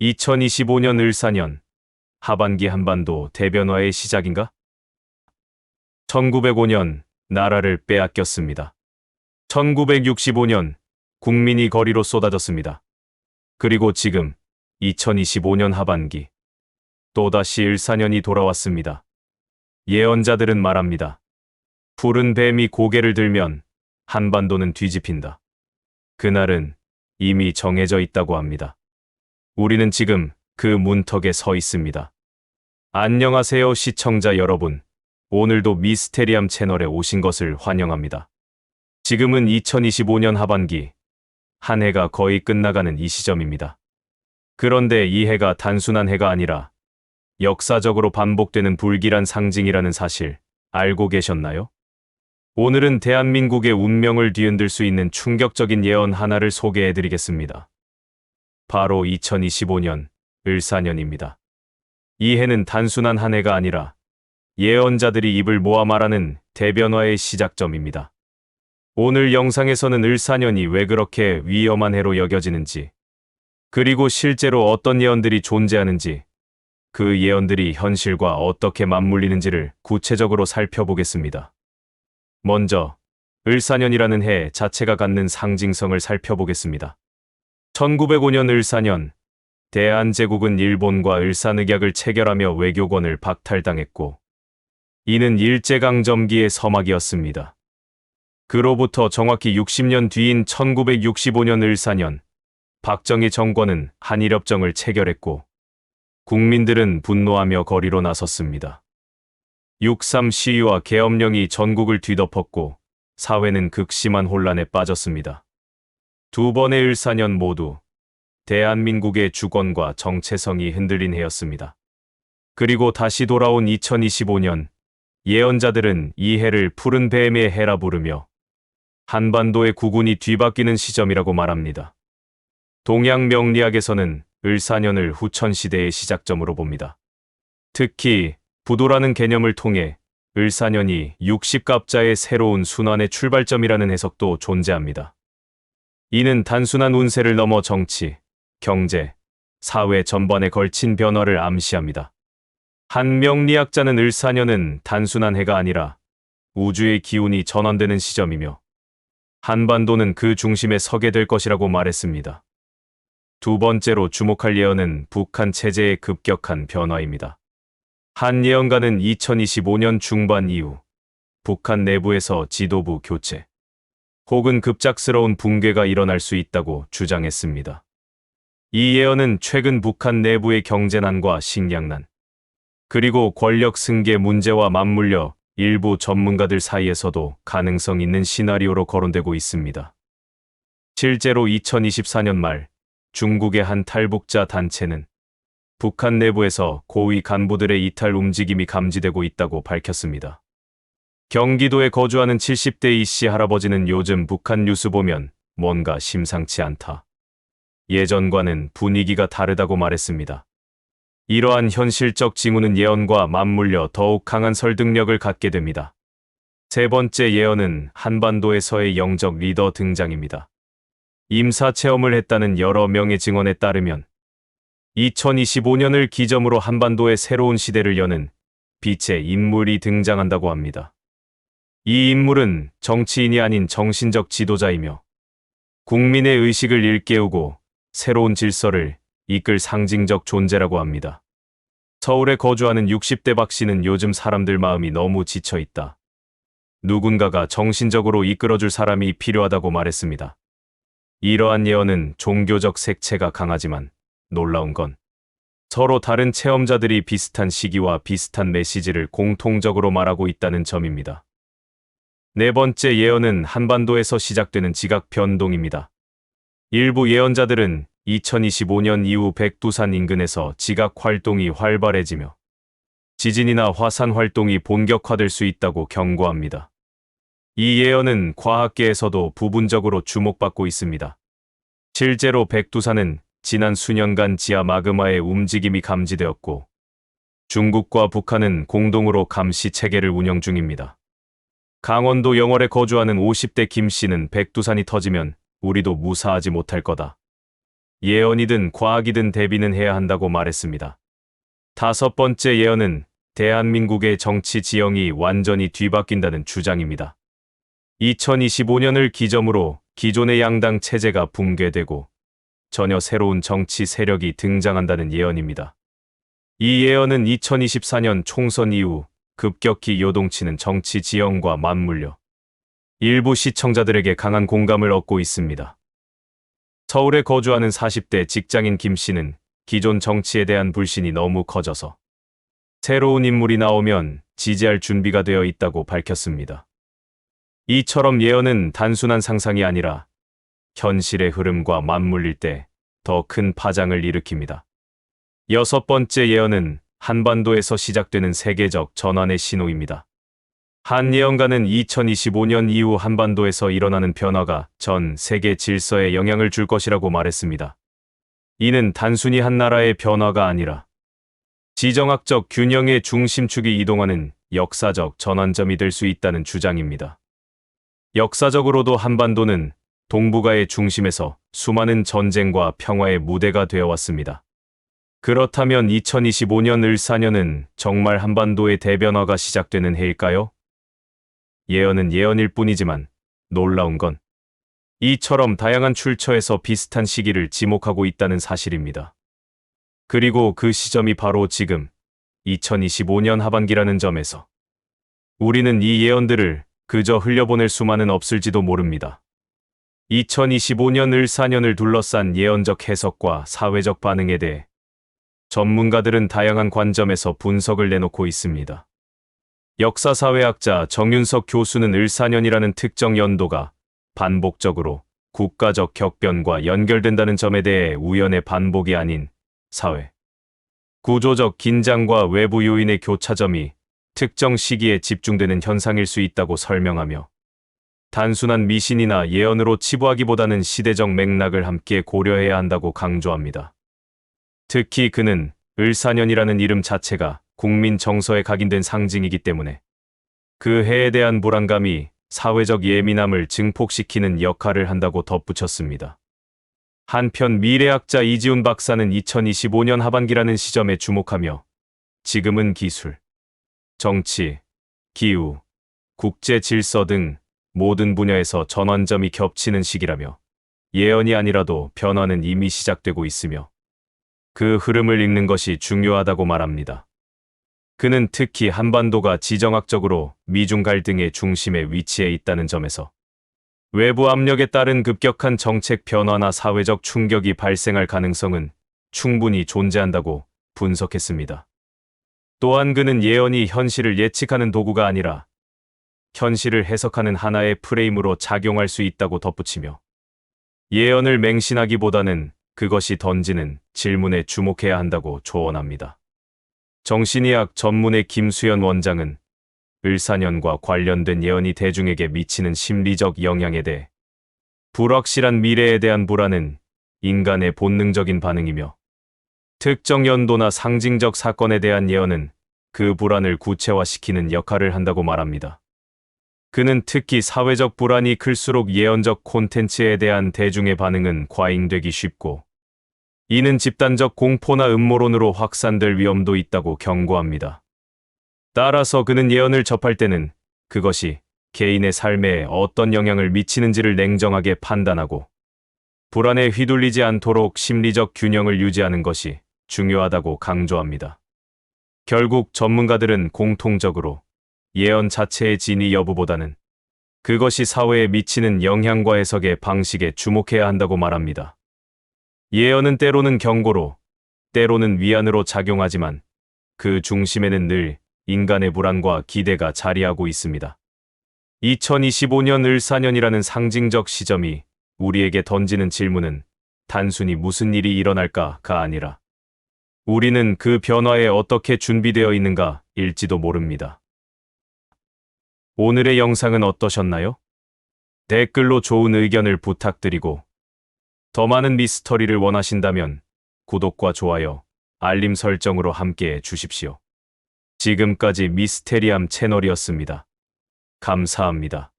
2025년 을사년 하반기 한반도 대변화의 시작인가? 1905년 나라를 빼앗겼습니다. 1965년 국민이 거리로 쏟아졌습니다. 그리고 지금 2025년 하반기 또다시 을사년이 돌아왔습니다. 예언자들은 말합니다. 푸른 뱀이 고개를 들면 한반도는 뒤집힌다. 그날은 이미 정해져 있다고 합니다. 우리는 지금 그 문턱에 서 있습니다. 안녕하세요 시청자 여러분. 오늘도 미스테리암 채널에 오신 것을 환영합니다. 지금은 2025년 하반기. 한 해가 거의 끝나가는 이 시점입니다. 그런데 이 해가 단순한 해가 아니라 역사적으로 반복되는 불길한 상징이라는 사실 알고 계셨나요? 오늘은 대한민국의 운명을 뒤흔들 수 있는 충격적인 예언 하나를 소개해 드리겠습니다. 바로 2025년 을사년입니다. 이 해는 단순한 한 해가 아니라 예언자들이 입을 모아 말하는 대변화의 시작점입니다. 오늘 영상에서는 을사년이 왜 그렇게 위험한 해로 여겨지는지, 그리고 실제로 어떤 예언들이 존재하는지, 그 예언들이 현실과 어떻게 맞물리는지를 구체적으로 살펴보겠습니다. 먼저, 을사년이라는 해 자체가 갖는 상징성을 살펴보겠습니다. 1905년 을사년, 대한제국은 일본과 을사늑약을 체결하며 외교권을 박탈당했고, 이는 일제강점기의 서막이었습니다. 그로부터 정확히 60년 뒤인 1965년 을사년, 박정희 정권은 한일협정을 체결했고, 국민들은 분노하며 거리로 나섰습니다. 6.3 시위와 계엄령이 전국을 뒤덮었고, 사회는 극심한 혼란에 빠졌습니다. 두 번의 을사년 모두 대한민국의 주권과 정체성이 흔들린 해였습니다. 그리고 다시 돌아온 2025년, 예언자들은 이 해를 푸른 뱀의 해라 부르며 한반도의 구군이 뒤바뀌는 시점이라고 말합니다. 동양 명리학에서는 을사년을 후천시대의 시작점으로 봅니다. 특히 부도라는 개념을 통해 을사년이 60갑자의 새로운 순환의 출발점이라는 해석도 존재합니다. 이는 단순한 운세를 넘어 정치, 경제, 사회 전반에 걸친 변화를 암시합니다. 한 명리학자는 을사년은 단순한 해가 아니라 우주의 기운이 전환되는 시점이며 한반도는 그 중심에 서게 될 것이라고 말했습니다. 두 번째로 주목할 예언은 북한 체제의 급격한 변화입니다. 한 예언가는 2025년 중반 이후 북한 내부에서 지도부 교체 혹은 급작스러운 붕괴가 일어날 수 있다고 주장했습니다. 이 예언은 최근 북한 내부의 경제난과 식량난, 그리고 권력 승계 문제와 맞물려 일부 전문가들 사이에서도 가능성 있는 시나리오로 거론되고 있습니다. 실제로 2024년 말 중국의 한 탈북자 단체는 북한 내부에서 고위 간부들의 이탈 움직임이 감지되고 있다고 밝혔습니다. 경기도에 거주하는 70대 이씨 할아버지는 요즘 북한 뉴스 보면 뭔가 심상치 않다. 예전과는 분위기가 다르다고 말했습니다. 이러한 현실적 징후는 예언과 맞물려 더욱 강한 설득력을 갖게 됩니다. 세 번째 예언은 한반도에서의 영적 리더 등장입니다. 임사 체험을 했다는 여러 명의 증언에 따르면 2025년을 기점으로 한반도의 새로운 시대를 여는 빛의 인물이 등장한다고 합니다. 이 인물은 정치인이 아닌 정신적 지도자이며 국민의 의식을 일깨우고 새로운 질서를 이끌 상징적 존재라고 합니다. 서울에 거주하는 60대 박 씨는 요즘 사람들 마음이 너무 지쳐 있다. 누군가가 정신적으로 이끌어줄 사람이 필요하다고 말했습니다. 이러한 예언은 종교적 색채가 강하지만 놀라운 건 서로 다른 체험자들이 비슷한 시기와 비슷한 메시지를 공통적으로 말하고 있다는 점입니다. 네 번째 예언은 한반도에서 시작되는 지각 변동입니다. 일부 예언자들은 2025년 이후 백두산 인근에서 지각 활동이 활발해지며 지진이나 화산 활동이 본격화될 수 있다고 경고합니다. 이 예언은 과학계에서도 부분적으로 주목받고 있습니다. 실제로 백두산은 지난 수년간 지하 마그마의 움직임이 감지되었고 중국과 북한은 공동으로 감시 체계를 운영 중입니다. 강원도 영월에 거주하는 50대 김 씨는 백두산이 터지면 우리도 무사하지 못할 거다. 예언이든 과학이든 대비는 해야 한다고 말했습니다. 다섯 번째 예언은 대한민국의 정치 지형이 완전히 뒤바뀐다는 주장입니다. 2025년을 기점으로 기존의 양당 체제가 붕괴되고 전혀 새로운 정치 세력이 등장한다는 예언입니다. 이 예언은 2024년 총선 이후 급격히 요동치는 정치 지형과 맞물려 일부 시청자들에게 강한 공감을 얻고 있습니다. 서울에 거주하는 40대 직장인 김 씨는 기존 정치에 대한 불신이 너무 커져서 새로운 인물이 나오면 지지할 준비가 되어 있다고 밝혔습니다. 이처럼 예언은 단순한 상상이 아니라 현실의 흐름과 맞물릴 때 더 큰 파장을 일으킵니다. 여섯 번째 예언은 한반도에서 시작되는 세계적 전환의 신호입니다. 한 예언가는 2025년 이후 한반도에서 일어나는 변화가 전 세계 질서에 영향을 줄 것이라고 말했습니다. 이는 단순히 한 나라의 변화가 아니라 지정학적 균형의 중심축이 이동하는 역사적 전환점이 될 수 있다는 주장입니다. 역사적으로도 한반도는 동북아의 중심에서 수많은 전쟁과 평화의 무대가 되어 왔습니다. 그렇다면 2025년 을사년은 정말 한반도의 대변화가 시작되는 해일까요? 예언은 예언일 뿐이지만 놀라운 건 이처럼 다양한 출처에서 비슷한 시기를 지목하고 있다는 사실입니다. 그리고 그 시점이 바로 지금 2025년 하반기라는 점에서 우리는 이 예언들을 그저 흘려보낼 수만은 없을지도 모릅니다. 2025년 을사년을 둘러싼 예언적 해석과 사회적 반응에 대해 전문가들은 다양한 관점에서 분석을 내놓고 있습니다. 역사사회학자 정윤석 교수는 을사년이라는 특정 연도가 반복적으로 국가적 격변과 연결된다는 점에 대해 우연의 반복이 아닌 사회, 구조적 긴장과 외부 요인의 교차점이 특정 시기에 집중되는 현상일 수 있다고 설명하며 단순한 미신이나 예언으로 치부하기보다는 시대적 맥락을 함께 고려해야 한다고 강조합니다. 특히 그는 을사년이라는 이름 자체가 국민 정서에 각인된 상징이기 때문에 그 해에 대한 불안감이 사회적 예민함을 증폭시키는 역할을 한다고 덧붙였습니다. 한편 미래학자 이지훈 박사는 2025년 하반기라는 시점에 주목하며 지금은 기술, 정치, 기후, 국제 질서 등 모든 분야에서 전환점이 겹치는 시기라며 예언이 아니라도 변화는 이미 시작되고 있으며 그 흐름을 읽는 것이 중요하다고 말합니다. 그는 특히 한반도가 지정학적으로 미중 갈등의 중심에 위치해 있다는 점에서 외부 압력에 따른 급격한 정책 변화나 사회적 충격이 발생할 가능성은 충분히 존재한다고 분석했습니다. 또한 그는 예언이 현실을 예측하는 도구가 아니라 현실을 해석하는 하나의 프레임으로 작용할 수 있다고 덧붙이며 예언을 맹신하기보다는 그것이 던지는 질문에 주목해야 한다고 조언합니다. 정신의학 전문의 김수연 원장은 을사년과 관련된 예언이 대중에게 미치는 심리적 영향에 대해 불확실한 미래에 대한 불안은 인간의 본능적인 반응이며 특정 연도나 상징적 사건에 대한 예언은 그 불안을 구체화시키는 역할을 한다고 말합니다. 그는 특히 사회적 불안이 클수록 예언적 콘텐츠에 대한 대중의 반응은 과잉되기 쉽고 이는 집단적 공포나 음모론으로 확산될 위험도 있다고 경고합니다. 따라서 그는 예언을 접할 때는 그것이 개인의 삶에 어떤 영향을 미치는지를 냉정하게 판단하고 불안에 휘둘리지 않도록 심리적 균형을 유지하는 것이 중요하다고 강조합니다. 결국 전문가들은 공통적으로 예언 자체의 진위 여부보다는 그것이 사회에 미치는 영향과 해석의 방식에 주목해야 한다고 말합니다. 예언은 때로는 경고로, 때로는 위안으로 작용하지만 그 중심에는 늘 인간의 불안과 기대가 자리하고 있습니다. 2025년 을사년이라는 상징적 시점이 우리에게 던지는 질문은 단순히 무슨 일이 일어날까가 아니라 우리는 그 변화에 어떻게 준비되어 있는가 일지도 모릅니다. 오늘의 영상은 어떠셨나요? 댓글로 좋은 의견을 부탁드리고 더 많은 미스터리를 원하신다면 구독과 좋아요, 알림 설정으로 함께 해 주십시오. 지금까지 미스테리함 채널이었습니다. 감사합니다.